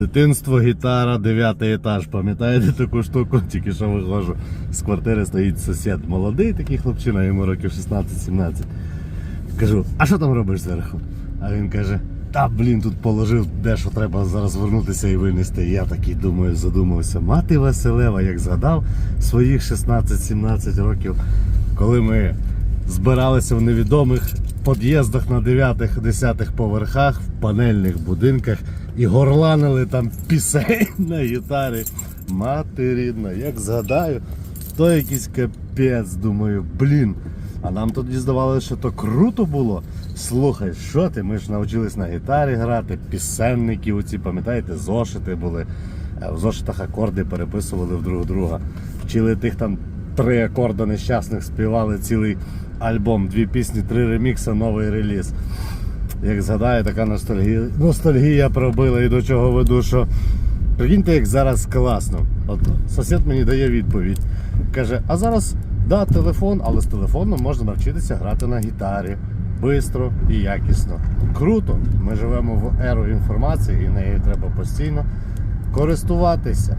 Дитинство, гітара, дев'ятий етаж. Пам'ятаєте таку штуку? Тільки що виходжу з квартири стоїть сусід. Молодий такий хлопчина, йому років 16-17. Кажу, а що там робиш зверху? А він каже: та блін, тут положив дещо треба зараз вернутися і винести. Я такий думаю, задумався. Мати Василева, як згадав своїх 16-17 років, коли ми збиралися в невідомих під'їздах на 9-10 поверхах, в панельних будинках і горланили там пісень на гітарі. Мати рідна, як згадаю, то якийсь капець, думаю, блін. А нам тоді здавалося, що то круто було. Слухай, що ти? Ми ж навчились на гітарі грати, пісенники, оці, пам'ятаєте, зошити були. Е, В зошитах акорди переписували в друг друга. Вчили тих там три акорди нещасних, співали цілий альбом, дві пісні, три ремікси, новий реліз. Як згадаю, така ностальгія, ностальгія пробила і до чого веду, що прикиньте, як зараз класно. От сусід мені дає відповідь. Каже, а зараз да, телефон, але з телефоном можна навчитися грати на гітарі. Бистро і якісно. Круто! Ми живемо в еру інформації і нею треба постійно користуватися.